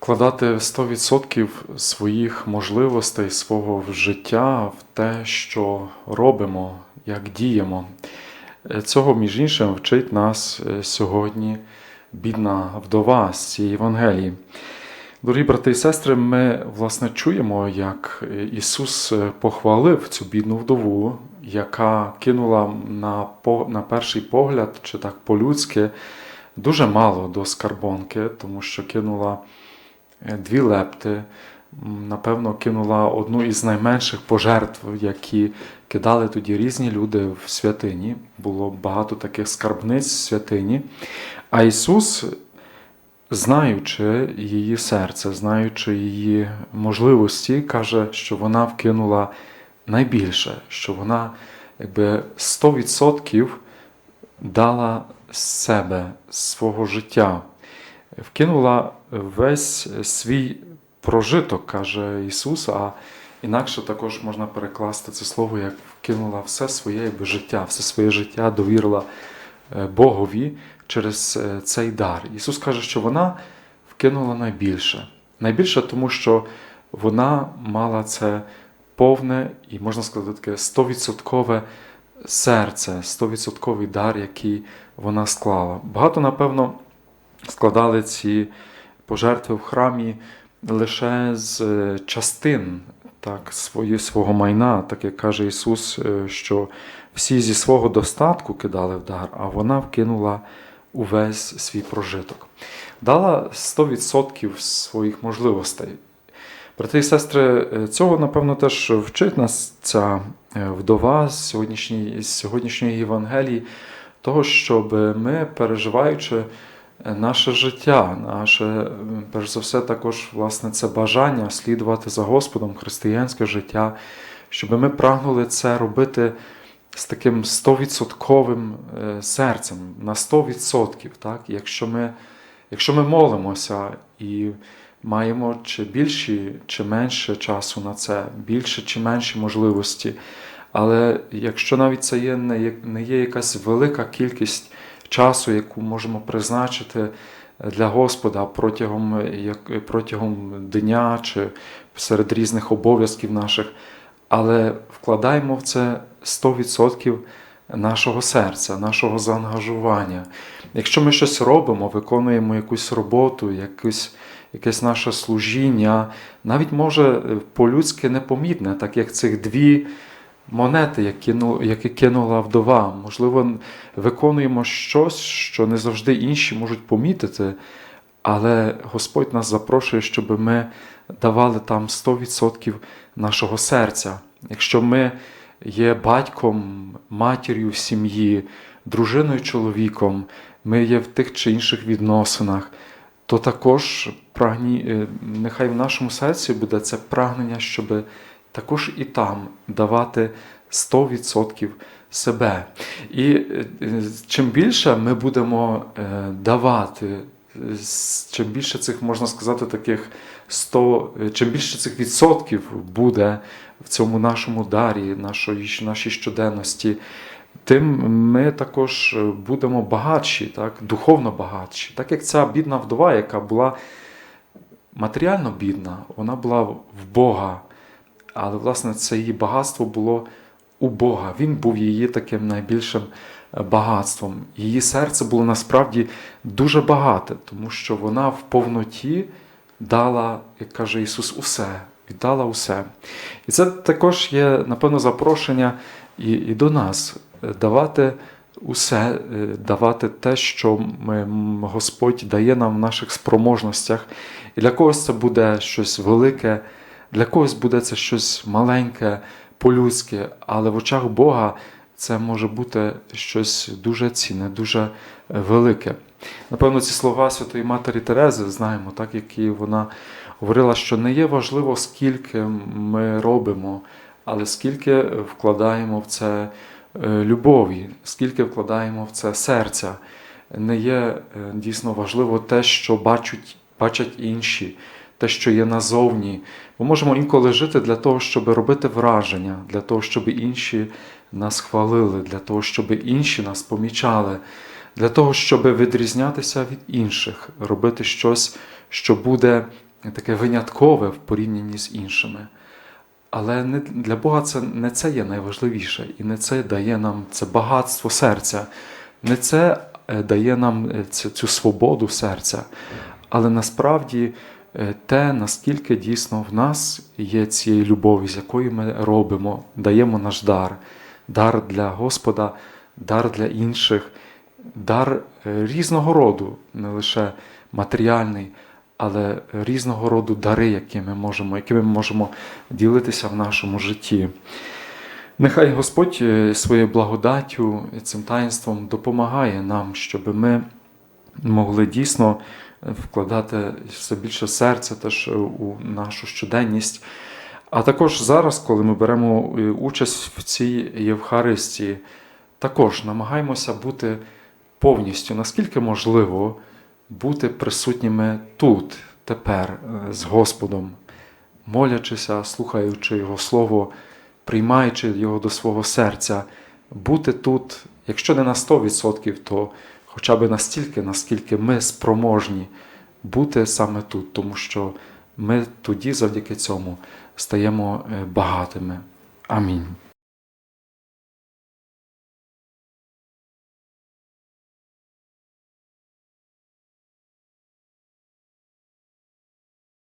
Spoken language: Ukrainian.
вкладати 100% своїх можливостей, свого життя в те, що робимо, як діємо. Е, Цього, між іншим, вчить нас е, сьогодні бідна вдова з цієї Євангелії. Дорогі брати і сестри, ми власне чуємо, як Ісус е, похвалив цю бідну вдову, яка кинула на, на перший погляд, чи так по-людськи, дуже мало до скарбонки, тому що кинула дві лепти, напевно, кинула одну із найменших пожертв, які кидали тоді різні люди в святині. Було багато таких скарбниць в святині. А Ісус, знаючи її серце, знаючи її можливості, каже, що вона вкинула найбільше, що вона якби 100% дала себе, свого життя, вкинула весь свій прожиток, каже Ісус, а інакше також можна перекласти це слово, як вкинула все своє якби, життя, все своє життя довірила е, Богові через е, цей дар. Ісус каже, що вона вкинула найбільше. Найбільше, тому що вона мала це повне і, можна сказати, таке 100% серце, 100% дар, який вона склала. Багато, напевно, складали ці пожертви в храмі лише з е, частин так, свої, свого майна, так як каже Ісус, е, що всі зі свого достатку кидали в дар, а вона вкинула увесь свій прожиток. Дала 100% своїх можливостей. Брати і сестри, е, цього, напевно, теж вчить нас ця вдова з сьогоднішньої, з сьогоднішньої Євангелії, того, щоб ми, переживаючи наше життя, наше, перш за все, також власне, це бажання слідувати за Господом, християнське життя, щоб ми прагнули це робити з таким 100% е, серцем, на 100%. Так? Якщо, ми, якщо ми молимося і маємо чи більші, чи менше часу на це, більше чи менші можливості. Але якщо навіть це є- не є якась велика кількість часу, яку можемо призначити для Господа протягом, як, протягом дня чи серед різних обов'язків наших, але вкладаємо в це 100% нашого серця, нашого заангажування. Якщо ми щось робимо, виконуємо якусь роботу, якусь, якесь наше служіння, навіть може по-людськи непомітне, так як цих дві монети, які, кину- які кинула вдова. Можливо, виконуємо щось, що не завжди інші можуть помітити, але Господь нас запрошує, щоб ми давали там 100% нашого серця. Якщо ми є батьком, матір'ю сім'ї, дружиною, чоловіком, ми є в тих чи інших відносинах, то також прагні, е, нехай в нашому серці буде це прагнення, щоб також і там давати 100% себе. І е, чим більше ми будемо е, давати, е, чим більше цих, можна сказати, таких 100, е, чим більше цих відсотків буде в цьому нашому дарі, нашої, нашій щоденності, тим ми також будемо багатші, так, духовно багатші. Так як ця бідна вдова, яка була матеріально бідна, вона була в Бога, але власне це її багатство було у Бога. Він був її таким найбільшим е, багатством. Її серце було насправді дуже багате, тому що вона в повноті дала, як каже Ісус, усе, віддала усе. І це також є, напевно, запрошення і, і до нас е, давати усе, е, давати те, що ми, Господь дає нам в наших спроможностях. І для когось це буде щось велике, для когось буде це щось маленьке, по-людськи, але в очах Бога це може бути щось дуже цінне, дуже е, велике. Напевно, ці слова Святої Матері Терези знаємо, так, які вона говорила, що не є важливо, скільки ми робимо, але скільки вкладаємо в це е, любові, скільки вкладаємо в це серця. Не є е, дійсно важливо те, що бачать, бачать інші, те, що є назовні. Ми можемо інколи жити для того, щоб робити враження, для того, щоб інші нас хвалили, для того, щоб інші нас помічали, для того, щоб відрізнятися від інших, робити щось, що буде таке виняткове в порівнянні з іншими. Але не, для Бога це не це є найважливіше, і не це дає нам це багатство серця, не це е, дає нам е, цю, цю свободу серця, але насправді те, наскільки дійсно в нас є цієї любові, з якою ми робимо, даємо наш дар, дар для Господа, дар для інших, дар е, різного роду, не лише матеріальний, але різного роду дари, які ми можемо, якими ми можемо ділитися в нашому житті. Нехай Господь е, своєю благодаттю і цим таїнством допомагає нам, щоб ми могли дійсно вкладати все більше серця теж у нашу щоденність. А також зараз, коли ми беремо е, участь в цій Євхаристії, також намагаємося бути повністю, наскільки можливо, бути присутніми тут, тепер, е, з Господом, молячися, слухаючи Його Слово, приймаючи Його до свого серця, бути тут, якщо не на 100%, то хоча б настільки, наскільки ми спроможні бути саме тут, тому що ми тоді завдяки цьому стаємо е, багатими. Амінь.